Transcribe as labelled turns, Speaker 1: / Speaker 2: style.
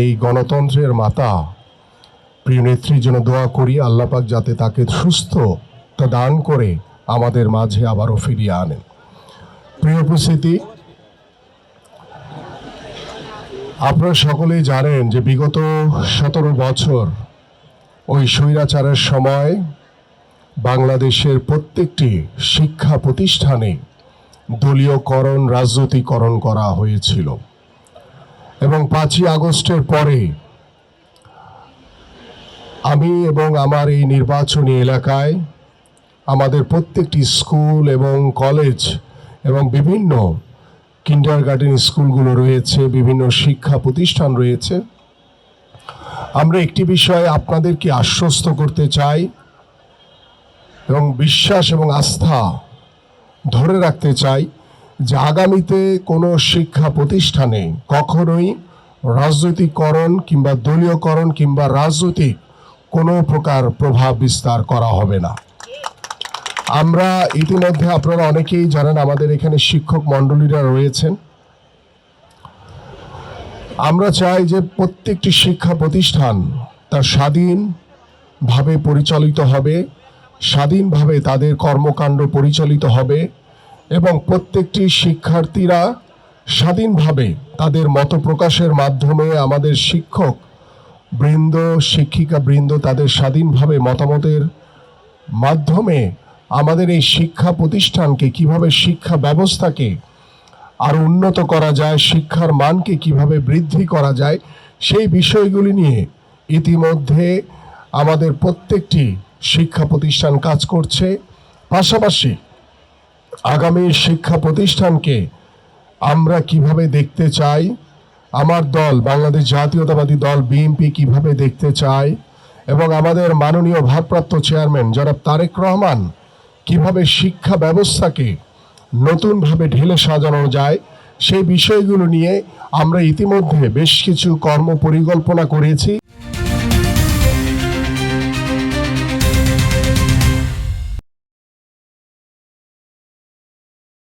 Speaker 1: এই গণতন্ত্রের মাতা, প্রিয় নেত্রীর জন্য দোয়া করি আল্লাপাক যাতে তাকে সুস্থ তা দান করে আমাদের মাঝে আবারও ফিরিয়ে আনেন। প্রিয় উপস্থিতি, আপনারা সকলেই জানেন যে বিগত সতেরো বছর ওই স্বৈরাচারের সময় বাংলাদেশের প্রত্যেকটি শিক্ষা প্রতিষ্ঠানে দলীয়করণ, রাজনৈতিকরণ করা হয়েছিল। এবং পাঁচই আগস্টের পরে আমি এবং আমার এই নির্বাচনী এলাকায় আমাদের প্রত্যেকটি স্কুল এবং কলেজ এবং বিভিন্ন কিন্ডার গার্ডেন স্কুলগুলো রয়েছে, বিভিন্ন শিক্ষা প্রতিষ্ঠান রয়েছে। আমরা একটি বিষয়ে আপনাদেরকে আশ্বস্ত করতে চাই এবং বিশ্বাস এবং আস্থা ধরে রাখতে চাই। যে আগামীতে কোনো শিক্ষা প্রতিষ্ঠানে কখনোই রাজনৈতিকরণ কিংবা দলীয়করণ কিংবা রাজনৈতিক কোনো প্রকার প্রভাব বিস্তার করা হবে না। আমরা ইতিমধ্যে আপনারা অনেকেই জানেন আমাদের এখানে শিক্ষক মণ্ডলীরা রয়েছেন। আমরা চাই যে প্রত্যেকটি শিক্ষা প্রতিষ্ঠান তার স্বাধীনভাবে পরিচালিত হবে, স্বাধীনভাবে তাদের কর্মকাণ্ড পরিচালিত হবে এবং প্রত্যেকটি শিক্ষার্থীরা স্বাধীনভাবে তাদের মত প্রকাশের মাধ্যমে আমাদের শিক্ষক বৃন্দ, শিক্ষিকা বৃন্দ তাদের স্বাধীনভাবে মতামতের মাধ্যমে আমাদের এই শিক্ষা প্রতিষ্ঠানকে কীভাবে শিক্ষা ব্যবস্থাকে আরও উন্নত করা যায়, শিক্ষার মানকে কীভাবে বৃদ্ধি করা যায়, সেই বিষয়গুলি নিয়ে ইতিমধ্যে আমাদের প্রত্যেকটি শিক্ষা প্রতিষ্ঠান কাজ করছে। পাশাপাশি আগামী শিক্ষা প্রতিষ্ঠানকে আমরা কীভাবে দেখতে চাই? আমার দল, বাংলাদেশ জাতীয়তাবাদী দল, বিএনপি কীভাবে দেখতে চায়? এবং আমাদের মাননীয় ভারপ্রাপ্ত চেয়ারম্যান জনাব তারেক রহমান কীভাবে শিক্ষা ব্যবস্থাকে নতুনভাবে ঢেলে সাজানো যায়, সেই বিষয়গুলো নিয়ে আমরা ইতিমধ্যে বেশ কিছু কর্ম পরিকল্পনা করেছি।